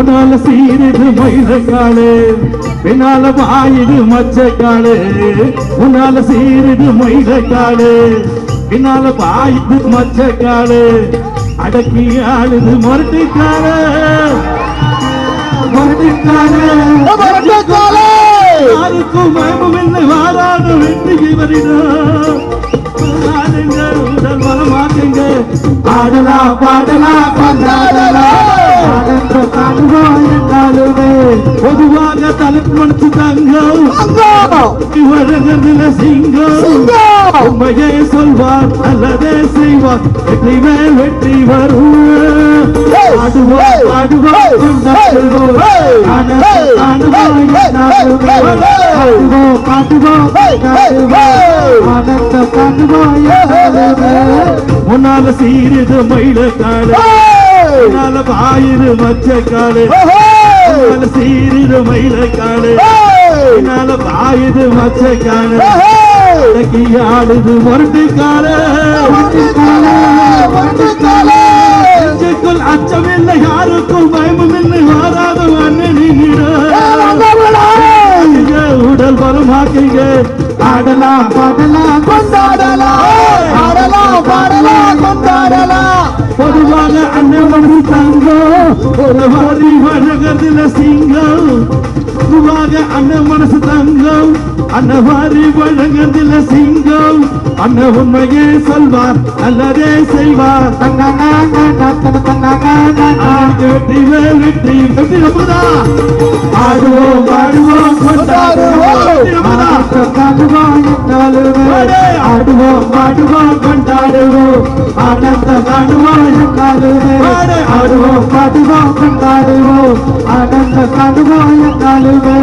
முன்னால சீரிது மயிலக்காடு பின்னால வாயுது மச்சக்காடு முன்னால சீரிது மயிலக்காடு பின்னால வாயுது மச்சக்காடு அடக்கி ஆளுது மறுட்டுக்காடு மறுட்டுக்காடு யாருக்கும் பயமும் இல்லை வாராத வெற்றி வருகிறோம் ஆடுங்க உடல் மனமாக்குங்க மனசு தங்கம் வருகிறதுல சிங்கம் உண்மையே சொல்வார் நல்லதே செய்வார் வெற்றி மேல் வெற்றி வரும் ஆடுவோம் முன்னால சீரிது மயிலக்காடு முன்னால பாயிரு மச்சக்காடு முன்னால சீரிது மயிலக்காடு. முன்னால பாயுது மச்சக்காடு. அடக்கி ஆடுது முரட்டுக்காடு. நெஞ்சுக்குள் அச்சமில்லை யாருக்கும் பயமும் இல்லை வாராத அண்ணன் உடல் பலமாக்குங்க ஆடலாம் பாடலாம் கொண்டாடலாம் ஆடலாம் பாடலாம் கொண்டாடலாம் பொதுவாக அண்ணன் பொதுவாக அண்ணன் மனசு தங்கம். அண்ணன் மாதிரி வழங்கதில் சிங்கம். அண்ணன் உண்மையே சொல்வார் நல்லதே செய்வார். வெற்றி வெற்றி வெற்றி நம்புதா ஆடுவோம் நம்புதா? ஆடுவோம் பாடுவோம் கொண்டாடுவோம். ஆனந்த பாடு. ஆடுவோம் பாடுவோம் கொண்டாடுவோம். ஆனந்த காணுவோம் என்னாலுமே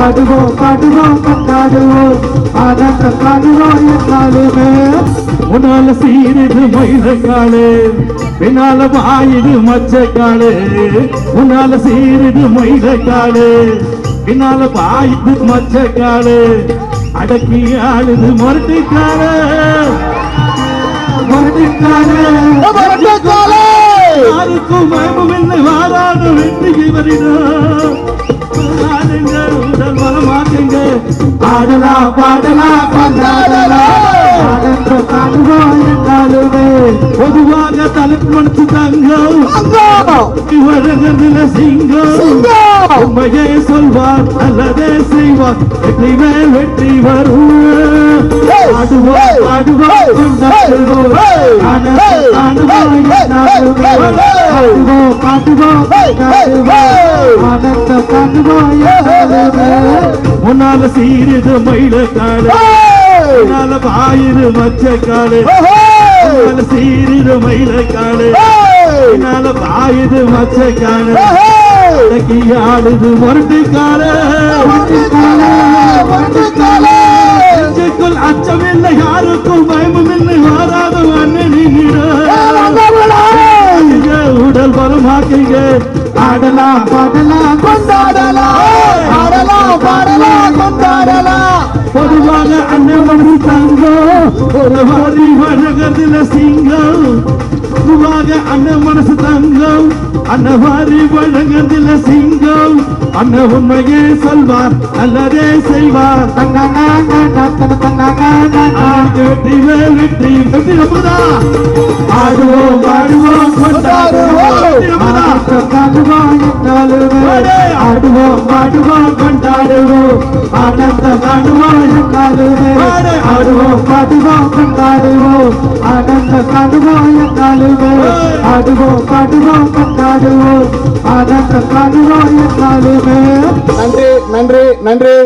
ஆடுவோம் பாடுவோம் கொண்டாடுவோம் ஆனந்த காணுவோம் என்னாலுமே. முன்னால சீரிது மயிலக்காடு பின்னால வாயிடு மச்சக்காடு முன்னால சீரிடு மயிலக்காடு பின்னால வாயிடு மச்சக்காடு அடக்கி ஆளுது மறுட்டுக்காடு மறுட்டுக்காடு பாடலாம் காணுவோம் என்னாலுமே பொதுவாக தலைப்பு மனசு வருகிறதுல சிங்கம். உண்மையே சொல்வார் நல்லதே செய்வார். வெற்றி மேல் வெற்றி வரும். முன்னால சீரிது மயிலக்காடு முன்னால பாயிரு மச்சக்காடு முன்னால சீரிது மயிலக்காடு முன்னால பாயுது மச்சக்காடு அடக்கி ஆடுது முரட்டுக்காடு நெஞ்சுக்குள் அச்சமில்லை யாருக்கும் பயமும் இல்லை வாராத பாடலாம் கொண்டாடலாம். ஆடலாம் பாடலாம் கொண்டாடலாம். பொதுவாக அண்ணன் மனசு தங்கம் ஒரு மாதிரி வழங்கதில் சிங்கம் பொதுவாக அண்ணன் மனசு தங்கம் அண்ணன் மாதிரி வழங்கதில் சிங்கம் அண்ணன் உண்மையே சொல்வார் நல்லதே செய்வார். அவனுக்கு வெற்றி வெற்றி. வெற்றி நம்புதா கொண்டாடுவோம் ஆனந்த காணுவோம் என்னாலுமே பாடு. ஆடுவோம் பாடுவோம் கொண்டாடுவோம் ஆனந்த காணுவோம் என்னாலுமே ஆடுவோம் பாடுவோம் கொண்டாடுவோம் ஆனந்த காணுவோம் என்னாலுமே நன்றி நன்றி நன்றி.